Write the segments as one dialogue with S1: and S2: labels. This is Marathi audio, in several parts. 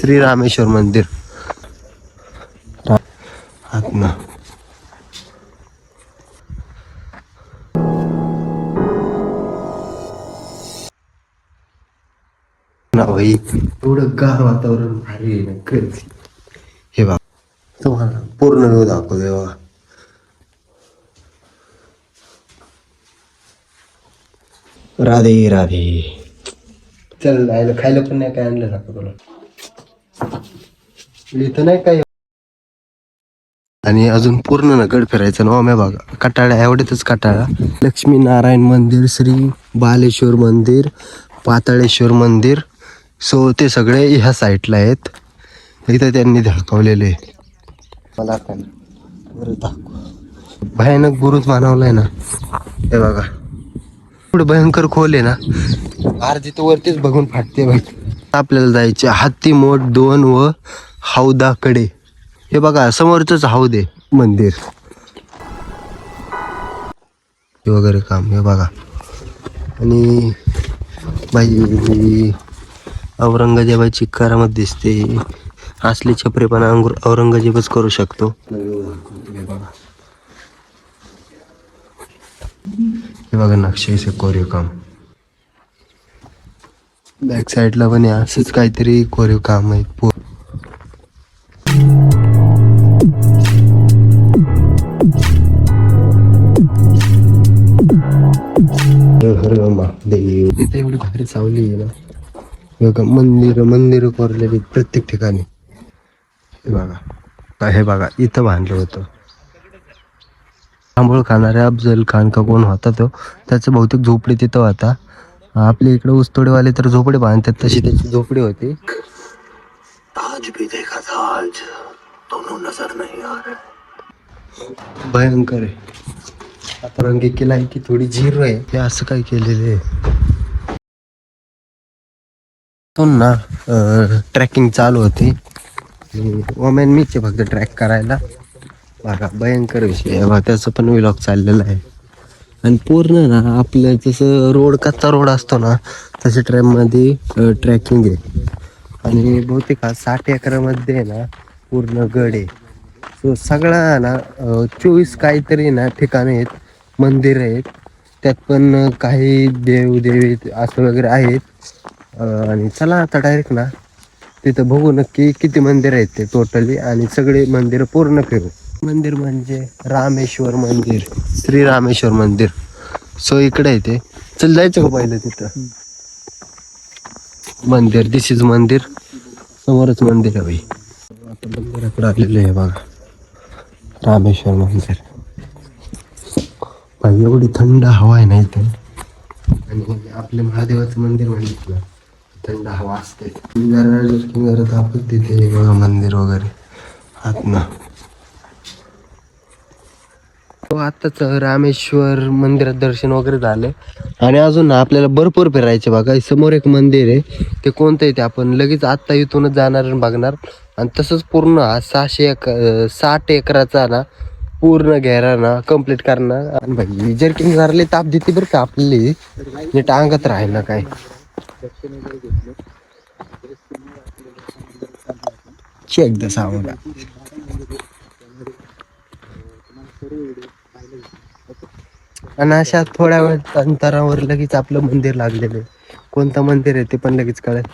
S1: श्री रामेश्वर मंदिर. आत्मा. ना भाई एवढं गार वातावरण भारी आहे ना खरंच हे बा तुम्हाला पूर्ण वेळ दाखवते बा राधे राधे. चल आयला खायला पण नाही काय आणलं ना तुला? इथं नाही काही. आणि अजून पूर्ण ना गड फिरायचं ना ओम्या बघा कटाळा एवढ्यातच कटाळा. लक्ष्मी नारायण मंदिर श्री बालेश्वर मंदिर पाताळेश्वर मंदिर. सो ते सगळे ह्या साईडला आहेत. इथं त्यांनी दाखवलेले मला भयानक गुरुच मानवलाय ना. हे बघा. एवढं भयंकर खोल आहे ना. अर्धी तर वरतीच बघून फाटते भाई आपल्याला जायचे हत्ती मोठ दोन व हौदाकडे. हे बघा समोरच हौद आहे मंदिर. हे वगैरे काम हे बघा. आणि बाई औरंगजेबाची करामत दिसते. असली छपरेपणा अंगुर औरंगजेबच करू शकतो. हे बघा नक्षीचे कोरीव काम बॅक साईडला पण असंच काहीतरी कोरीव काम आहे. हर हर महादेव इथे एवढी भारी सावली आहे ना. बघा मंदिर मंदिर कोरलेली प्रत्येक ठिकाणी. हे बघा हे बघा इथं बांधलं होतं. आंबोळ खाणाऱ्या अफजल खान का कोण होता तो? त्याचं बहुतेक झोपडी तिथं होता. आपल्या इकडे ऊसतोडेवाले तर झोपडे बांधतात तशी त्याची झोपडी होती. ताज भी देखा ताज दोनों नजर नहीं आ रहा। भयंकर आहे. रंगी केला आहे की थोडी झिरो आहे. हे असं काय केलेले ना ट्रॅकिंग चालू होती. वमेन मीच फक्त ट्रॅक करायला. बघा भयंकर विषय आहे. बघा त्याचं पण विलॉग चाललेला आहे. आणि पूर्ण ना आपलं जसं रोड कच्चा रोड असतो ना तसे ट्रॅकमध्ये ट्रॅकिंग आहे. आणि बहुतेक साठ एकरामध्ये आहे ना पूर्ण गड आहे. सो सगळा ना चोवीस काहीतरी ना ठिकाणे आहेत. मंदिर आहेत. त्यात पण काही देव देवी असं वगैरे आहेत. आणि चला आता डायरेक्ट ना तिथं बघू नक्की किती मंदिर आहेत ते टोटली आणि सगळे मंदिर पूर्ण फिरू मंदिर म्हणजे रामेश्वर मंदिर श्री रामेश्वर मंदिर. सो इकडे आहे ते. चल जायचं का पहिलं तिथं. मंदिर दिस इज मंदिर. समोरच मंदिर आहे भाई आता मंदिराकडे आलेलं आहे बघा. रामेश्वर मंदिर. एवढी थंड हवा आहे ना इथे? आणि आपल्या महादेवाचं मंदिर म्हणजे थंड हवा असते. करत आपण तिथे बघा मंदिर वगैरे. आत्मा हो आताच रामेश्वर मंदिरात दर्शन वगैरे झाले. आणि अजून आपल्याला भरपूर फिरायचे बघा. समोर एक मंदिर आहे. ते कोणतं आहे ते आपण लगेच आत्ता इथूनच जाणार आणि बघणार. आणि तसंच पूर्ण हा सहाशे एक साठ एकराचा ना पूर्ण घेरा ना कंप्लीट करणार. आणि भाई जर्किंग झाले ताप देते बरं का आपली. नीट अंगात राहील ना काय. चेक द साऊंड आणि अशा थोड्या वेळ अंतरावर लगेच आपलं मंदिर लागलेलं आहे. कोणतं मंदिर आहे ते पण लगेच कळेल.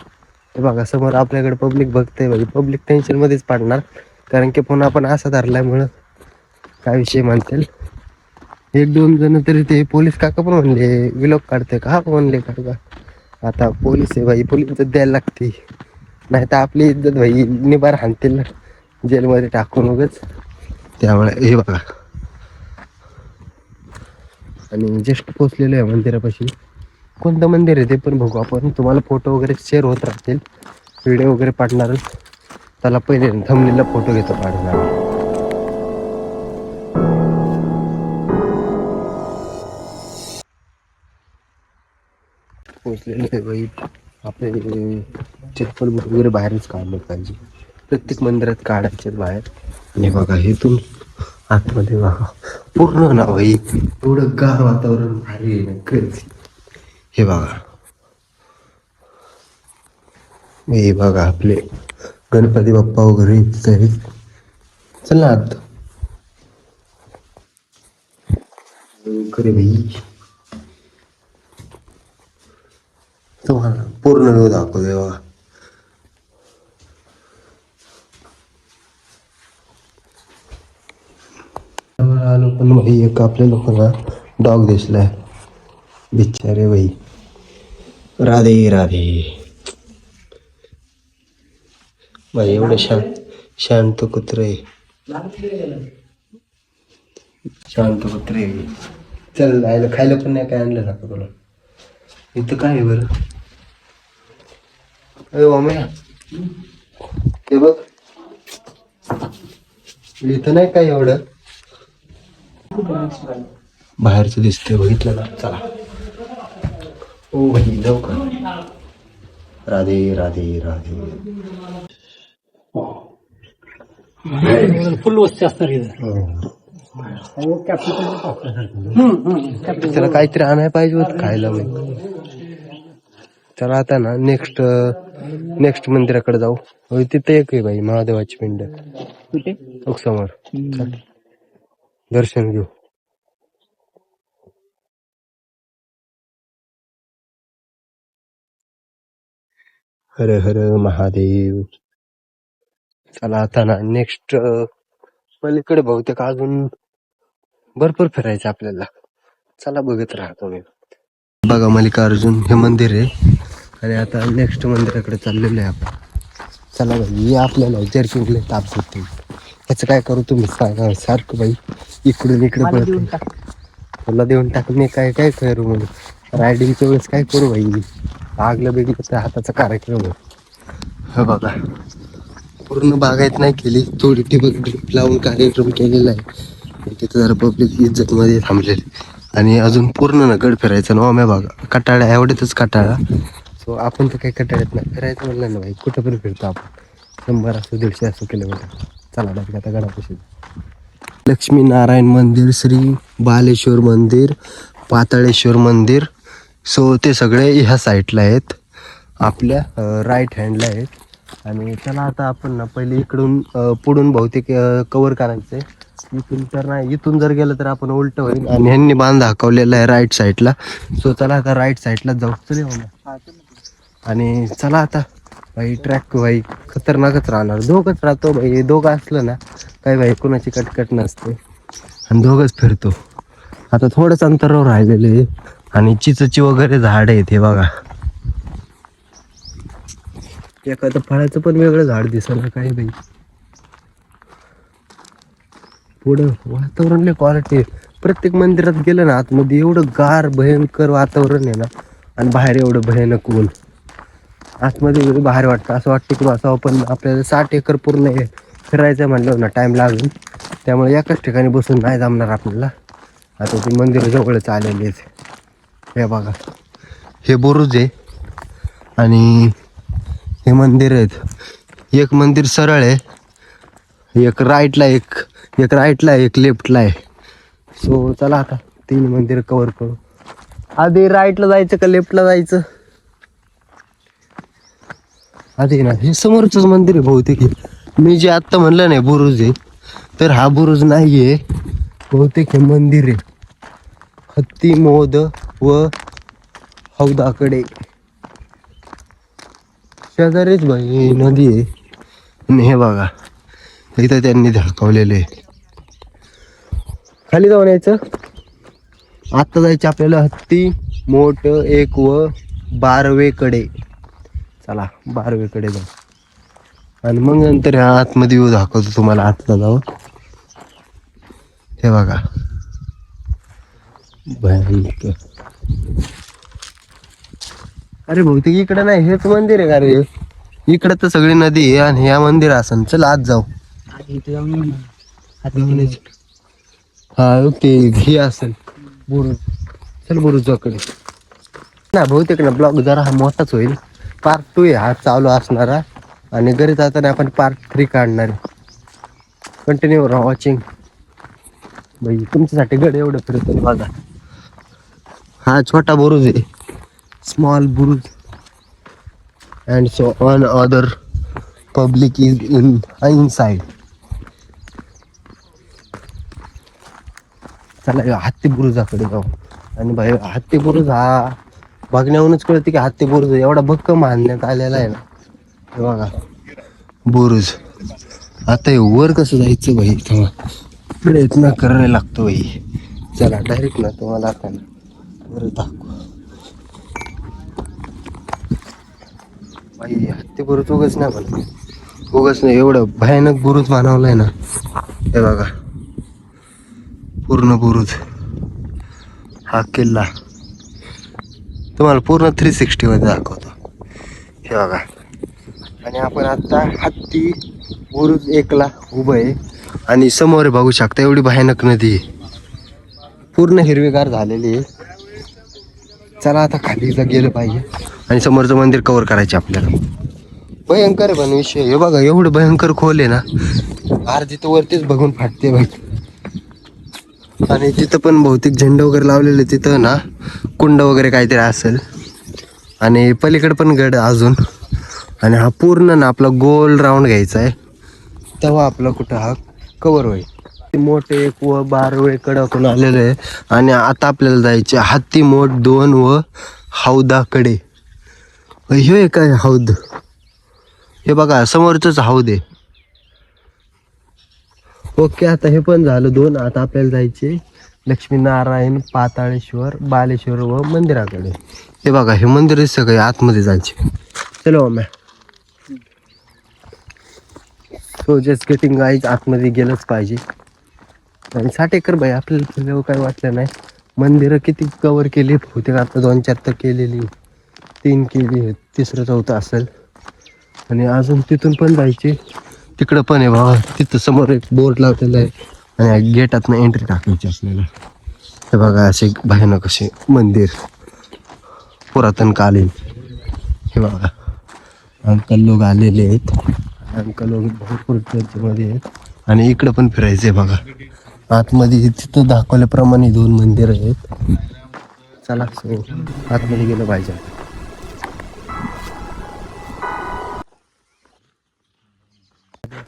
S1: हे बघा समोर आपल्याकडे पब्लिक बघते बघ पब्लिक टेन्शन मध्येच पाडणार. कारण की पुन्हा आपण असं धरल्यामुळं काय विषय म्हणतील? एक दोन जण तरी ते पोलीस काका पण म्हणले विलोक काढते का? हा म्हणले काका आता पोलीस आहे भाई पोलीस इज्जत द्यायला लागते. नाही तर आपली इज्जत भाई निबार हाणतील जेलमध्ये टाकून उगच. त्यामुळे हे बघा. आणि जस्ट पोचलेलो आहे मंदिरापाशी. कोणतं मंदिर आहे ते पण बघू आपण. तुम्हाला फोटो वगैरे शेअर होत राहतील. व्हिडिओ वगैरे पाडणार. त्याला पहिले थंबनीला फोटो घेतो पाडणार पोचलेले आहे बाई. आपले चप्पल बूट वगैरे बाहेरच काढलं पाहिजे. प्रत्येक मंदिरात काढायचे बाहेर. आणि बघा हे तुम्ही आतमध्ये बघा. पूर्ण ना भाई एवढं गार वातावरण भारी आहे ना हे बघा. हे बघा आपले गणपती बाप्पा वगैरे तरी चला आत. खरे भाई तुम्हाला पूर्ण वेळ दाखवते बघा. आलो पण भाई एक आपल्या लोकांना डॉग दिसलाय. बिचारे भाई राधे राधे. भाई एवढं शांत शांत कुत्र. आहे शांत कुत्र. आहे चल आयला खायला पण नाही काय आणलं ना तुला? इथं काय आहे बरं? ते बघ. इथं नाही काय एवढं? बाहेरचं दिसतंय बघितलं ना. चला. ओ भाई जाऊ का राधे राधे राधे.
S2: फुल वस्ती असणार
S1: हो. त्याला काहीतरी आणायला पाहिजे होत खायला चला आता ना नेक्स्ट नेक्स्ट मंदिराकडे जाऊ. होय, तिथे एक आहे बाई महादेवाची पिंड.
S2: कुठे?
S1: समोर. दर्शन घेऊ. हर हर महादेव. चला आता ना नेक्स्ट पलीकडे बहुतेक अजून भरपूर फिरायचं आपल्याला. चला बघत राहतो मी बघा मल्लिकार्जुन हे मंदिर आहे. आणि आता नेक्स्ट मंदिराकडे चाललेलो आहे आपण. चला बाई हे आपल्याला जर्किंगले ताप देते ह्याचं काय करू तुम्ही? सांगा सारखं बाई इकडून इकडे पळत
S2: टाक.
S1: तुला देऊन टाक मी काय काय करू म्हणून रायडिंगच्या वेळेस काय करू बाई? लागलं बिगलं तर हाताचा कार्यक्रम आहे. हे बघा पूर्ण बागायत नाही केली थोडी ठिबक ड्रिप लावून कार्यक्रम केलेला आहे. तिथं जरा पब्लिक इज्जत मध्ये थांबलेली. आणि अजून पूर्ण ना गड फिरायचं ना ओम्या बघा कटाळा एवढ्यातच कटाळा. सो आपण तर काही कटाळत नाही. फिरायचं म्हणलं ना भाई कुठं पण फिरतो आपण. शंभर असो दीडशे असो किलोमीटर. चला डायरेक्ट आता गडापाशी. लक्ष्मीनारायण मंदिर श्री बालेश्वर मंदिर पाताळेश्वर मंदिर. सो ते सगळे ह्या साईडला आहेत. आपल्या राईट हँडला आहेत. आणि चला आता आपण ना पहिले इकडून पुढून बहुतेक कवर करायचंय. इथून तर नाही इथून जर गेलं तर आपण उलट होईल. आणि ह्यांनी बांध दाखवलेला आहे राईट साईडला सो चला आता राईट साईडला जाऊ. चले येऊ आणि चला आता भाई ट्रॅक भाई खतरनाकच राहणार. दोघंच राहतो भाई दोघं असलं ना काही भाई कोणाची कटकट नसते. आणि दोघंच फिरतो. आता थोडंच अंतरावर राहिलेले आहे. आणि चिचची वगैरे झाड आहेत हे बघा. एखादं फळाचं पण वेगळं झाड दिसलं काही भाई. पुढं वातावरण लय क्वालिटी प्रत्येक मंदिरात गेलं ना आतमध्ये एवढं गार भयंकर वातावरण आहे ना. आणि बाहेर एवढं भयानक ऊन. आतमध्ये गेलो बाहेर वाटतं. असं वाटतं की असं आपण आपल्याला साठ एकर पूर्ण फिरायचं म्हणलं ना टाईम लागेल त्यामुळे एकाच ठिकाणी बसून नाही जमणार आपल्याला. आता ते मंदिर जवळच आलेली आहेत. हे बघा. हे बुरुज आहे. आणि हे मंदिर आहेत. एक मंदिर सरळ आहे. एक राईटला एक एक राईटला एक लेफ्टला आहे. सो चला आता. तीन मंदिर कवर करू. आधी राईटला जायचं का लेफ्टला जायचं? आधी ना हे समोरच मंदिर आहे बहुतेक. हे. मी जे आत्ता म्हणलं नाही बुरुज आहे. तर हा बुरुज नाहीये. बहुतेक हे मंदिर आहे. हत्ती मोद व हौदाकडे. शेजारीच भाई नदी आहे. आणि हे बघा इथं त्यांनी दाखवलेले आहे. खाली जाऊन यायचं. आत्ता जायचं आपल्याला हत्ती मोठ एक व बारवेकडे. चला बारवेकडे जाऊ. आणि मग नंतर ह्या आतमध्ये येऊ दाखवतो तुम्हाला आतला जाऊ हे बघा. भयंकर. अरे बहुतेक इकडं नाही हेच मंदिर आहे का रे? इकडं तर सगळी नदी आहे आणि ह्या मंदिर असन. चल आत जाऊ. हा ओके हे असेल बुरुज चल बुरुजाकडे ना बहुतेक ना ब्लॉग जरा हा मोठाच होईल. पार्ट टू आहे हा चालू असणारा आणि घरी जाताना आपण पार्ट थ्री काढणार कंटिन्यू राहा वॉचिंग बाई तुमच्यासाठी गड एवढं फिरतो बघा. हा छोटा बुरुज आहे. स्मॉल बुरुज. And so on other public is in inside चला हत्ती बुरुजाकडे जाऊ. आणि भाई हत्ती बुरुज हा बघण्याहूनच कळते की हत्ती बुरुज एवढा भक्क मानण्यात आलेला आहे ना. हे बघा. बुरुज. आता हे वर कसं जायचं भाई तेव्हा प्रयत्न करायला लागतो भाई चला डायरेक्ट ना तुम्हाला आता ना. वर दाखव. भाई हत्ती बुरुज उगच नाही पण. उगच नाही. एवढं भयानक बुरुज मानवलाय ना. हे बघा. पूर्ण बुरुज. हा किल्ला. तुम्हाला पूर्ण थ्री सिक्स्टी मध्ये दाखवतो. हे बघा. आणि आपण आता हत्ती बुरुज एकला उभं आहे. आणि समोर बघू शकता एवढी भयानक नदी आहे. पूर्ण हिरवीगार झालेली आहे. चला आता खाली गेलं पाहिजे. आणि समोरचं मंदिर कव्हर करायचे आपल्याला. भयंकर पण विषय. हे बघा एवढं भयंकर खोल आहे ना. अर्धी तर वरतीच बघून फाटते भाई आणि तिथं पण बहुतेक झेंडा वगैरे लावलेले तिथं ना. कुंड वगैरे काहीतरी असेल. आणि पलीकडे पण गड अजून. आणि हा पूर्ण ना आपला गोल राऊंड घ्यायचा आहे. तेव्हा आपला कुठं हा कवर होईल. मोठे एक व बारवे कडकून आलेले आहे. आणि आता आपल्याला जायचे हत्ती मोठ दोन व हौदाकडे हे आहे काय हौद? हे बघा समोरच हौद आहे. ओके आता हे पण झालं दोन. आता आपल्याला जायचे लक्ष्मीनारायण पाताळेश्वर बालेश्वर व मंदिराकडे. हे बघा हे मंदिर सगळे आतमध्ये जायचे. चलो मॅ सो जस्ट गेटिंग गाईज आतमध्ये गेलंच पाहिजे. आणि साठ एकर बाई आपल्याला फिरल्यावर काही वाटलं नाही. मंदिरं किती कवर केली बहुतेक आता दोन चार तर केलेली. तीन केली तिसरं चौथं असेल. आणि अजून तिथून पण जायचे. तिकडं पण आहे बाबा तिथं समोर एक बोर्ड लावलेला आहे. आणि गेटातनं एंट्री टाकायची आपल्याला. हे बघा असे भयानक असे मंदिर. पुरातन कालीन. हे बघा. अंकल लोक आलेले आहेत. अंकल लोक भरपूर चर्चेमध्ये आहेत. आणि इकडं पण फिरायचंय बघा. आतमध्ये तिथं दाखवल्याप्रमाणे दोन मंदिर आहेत. चला आतमध्ये गेलं पाहिजे.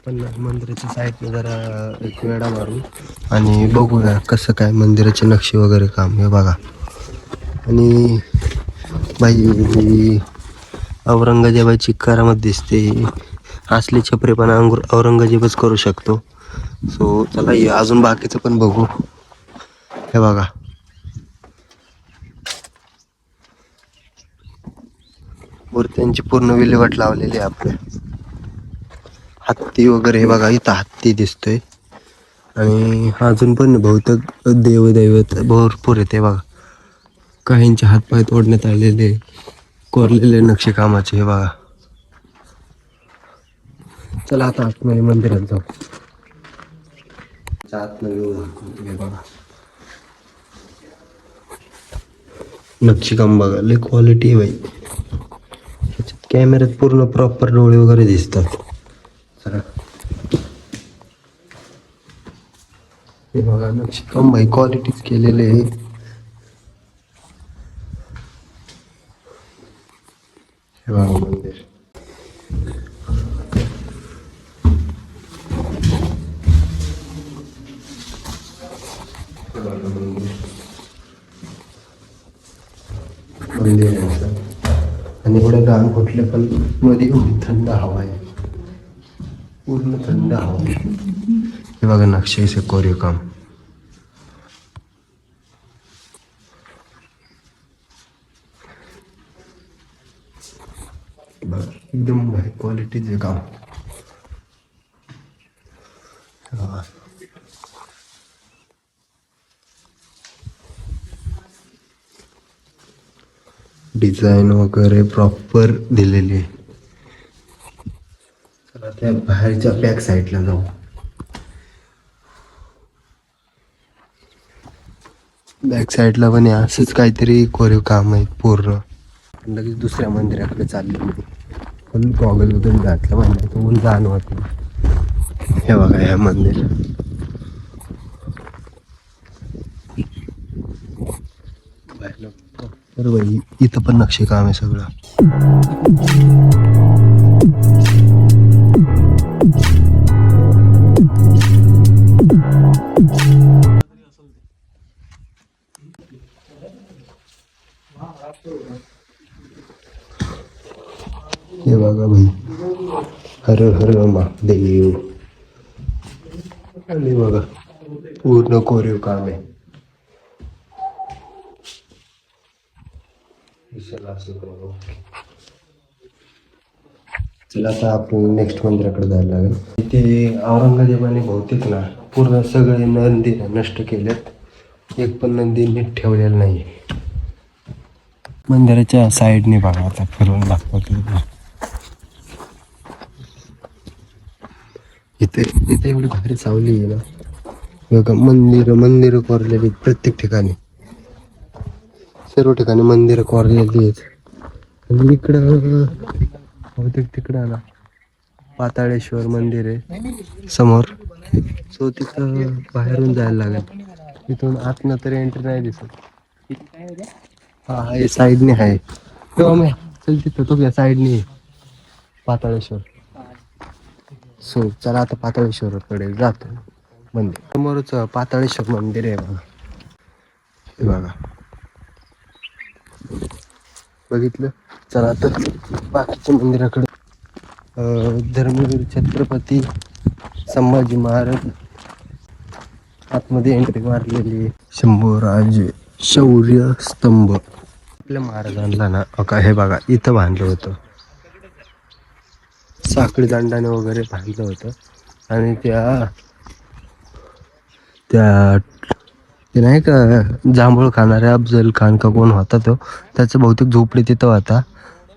S1: आपण मंदिराच्या साईडने जरा एक वेळा मारू. आणि बघूया कसं काय मंदिराचे नक्षी वगैरे काम हे बघा. आणि बाई औरंगजेबाची करामत दिसते. असली छपरे पण अंगुर औरंगजेबच करू शकतो. सो चला ये अजून बाकीचं पण बघू. हे बघा. मूर्त्यांची पूर्ण विल्हेवाट लावलेली आहे आपल्या. हत्ती वगैरे हे बघा इथं हत्ती दिसतोय. आणि अजून पण बहुतेक देवदैवत भरपूर येते बघा. काहींचे हातपाय तोडण्यात आलेले कोरलेले नक्षीकामाचे हे बघा. चला आता आतमध्ये मंदिरात जाऊ. आतमध्ये बघा. नक्षीकाम बघा लय क्वालिटी बाई. ह्याच्यात कॅमेऱ्यात पूर्ण प्रॉपर डोळे वगैरे दिसतात चला हे बघा नक्षीकाम बाई क्वालिटीच केलेले आहे. हे बघा मंदिर. मंदिर. आहे आणि एवढं गाण कुठले पण मध्ये एवढी थंड हवा आहे. पूर्ण थंड हवा आहे. हे बघा नक्षीचे कोरीव काम एकदम भारी क्वालिटीचे काम डिझाईन वगैरे प्रॉपर दिलेली आहे. चला त्या बाहेरच्या बॅक साईडला जाऊ. बॅक साईडला पण हे असंच काहीतरी कोरीव काम आहे पूर्ण. लगेच दुसऱ्या मंदिराकडे चाललो मी. फुल गॉगल वगैरे घातलं म्हणजे ऊन जाणवत नाही हे बघा या मंदिर. बरोबर इथं पण नक्षी काम आहे सगळं. हे बघा भाई. हर हर महादेव आणि बघा पूर्ण कोरीव काम आहे. चला आता आपण नेक्स्ट मंदिराकडे जायला लागेल. इथे औरंगजेबाने बहुतेक ना पूर्ण सगळे नंदी नष्ट केलेत. एक पण नंदी नीट ठेवलेलं नाही मंदिराच्या साईडने बघा आता फिरून दाखवतो. इथे इथे एवढी भारी सावली आहे ना. बघा मंदिर मंदिर कोरलेली आहेत प्रत्येक ठिकाणी. सर्व ठिकाणी मंदिर कोरलेली आहेत. आणि इकडं बहुतेक तिकडं ना पाताळेश्वर मंदिर आहे. समोर. सो तिथं बाहेरून जायला लागेल. तिथून आतनं तरी एंट्री नाही दिसत. हा हे साईडने आहे. तेव्हा मी चल तिथं तो या साईडने. पाताळेश्वर. सो चला आता पाताळेश्वरकडे जातो. मंदिर. समोरच पाताळेश्वर मंदिर आहे बघा. हे बघा. बघितलं? चला आता बाकीच्या मंदिराकडे. अं, धर्मवीर छत्रपती संभाजी महाराज. आतमध्ये एंट्री मारलेली शंभूराज. शौर्य स्तंभ आपल्या महाराजांना ना अका हे बघा इथं बांधलं होतं. साखळी दंडाने वगैरे बांधलं होतं. आणि त्या त्या ते नाही का जांभूळ खाणाऱ्या अफजल खान का कोण होता तो त्याचं बहुतेक झोपडी तिथं होता.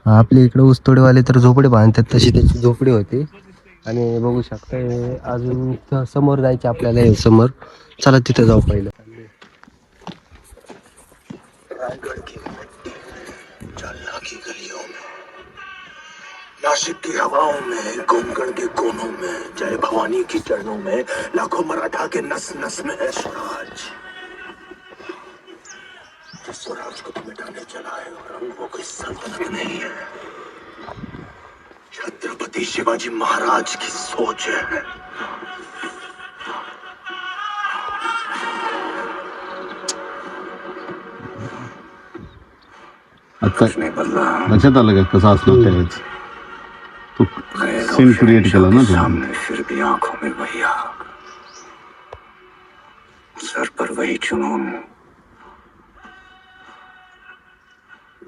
S1: आपल्या इकडे ऊसतोडेवाले तर झोपडे बांधतात तशी त्याची झोपडी होती. आणि बघू शकता अजून समोर जायचे आपल्याला समोर. चला तिथं जाऊ पाहिलं.
S3: जालना की गलियों में, नासिक की हवाओं में कोंकण के कोनों में जय भवानी की चरणों में, लाखों मराठा के नस नस में है स्वराज। जिस स्वराज को तुम मिटाने चला है, और वो कोई सल्तनत नहीं है। छत्रपति शिवाजी महाराज की सोच है। बदला
S4: लक्षात आलं का कसं असलं त्यावेळेस तू सीन क्रिएट केला ना
S3: सामने फिर भी आँखों में वही आग। सर पर वही जुनून।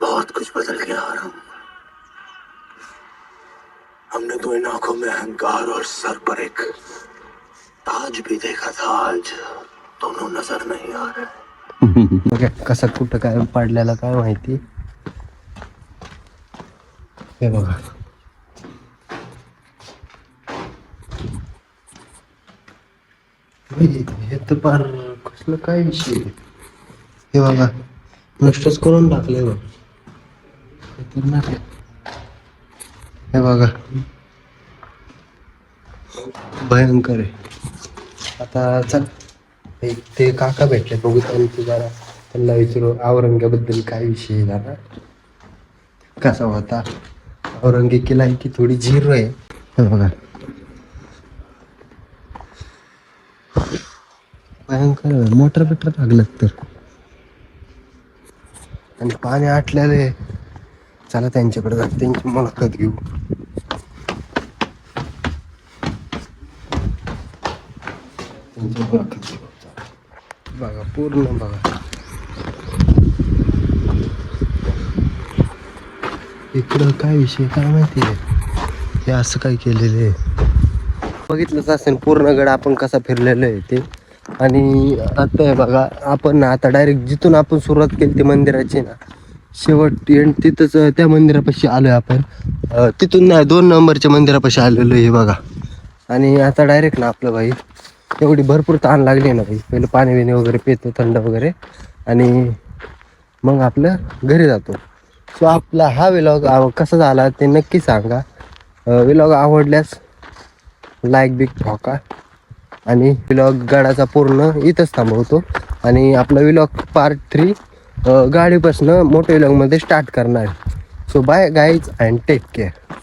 S3: बहुत कुछ बदल गया आरम हमने तो इन आँखों में अहंकार और सर पर एक ताज भी देखा था। आज दोनों नज़र नहीं आ रहे।
S1: कसा कुठं काय पडलेला काय माहिती हे बघा. हे तर फार कसलं काय विषय? हे बघा. नष्टच करून टाकले बघ. खतरनाक. हे बघा. भयंकर आहे. आता चल ते ते काका भेटले बघू त्यांची जरा. त्यांना विचारू औरंगाबद्दल काय विषय झाला कसा होता? औरंगी आहे की थोडी झिरो आहे. बघा. भयंकर मोटर बिटर लागलं तर. आणि पाणी आटलेलं चला त्यांच्याकडे जा त्यांची मुलाखत घेऊ. त्यांची मुलाखत घेऊ. बघा पूर्ण बघा. इकडं काय विषय? काय माहिती आहे? हे असं काय केलेलं आहे? बघितलंच असेल पूर्ण गड आपण कसा फिरलेलो आहे ते. आणि आता हे बघा आपण ना आता डायरेक्ट जिथून आपण सुरुवात केली ती मंदिराची ना शेवट एंड तिथंच त्या मंदिरापाशी आलोय आपण. तिथून नाही दोन नंबरच्या मंदिरापाशी आलेलो आहे बघा. आणि आता डायरेक्ट ना आपलं भाई एवढी भरपूर ताण लागली ना भाई. पहिलं पाणी बिणी वगैरे पितो थंड वगैरे. आणि मग आपलं घरी जातो. सो आपला हा विलॉग कसा झाला ते नक्की सांगा. विलॉग आवडल्यास लाईक बिग ठोका. आणि विलॉग गडाचा पूर्ण इथंच थांबवतो. आणि आपला विलॉग पार्ट थ्री गाडीपासनं मोठ्या विलॉगमध्ये स्टार्ट करणार. So bye guys and take care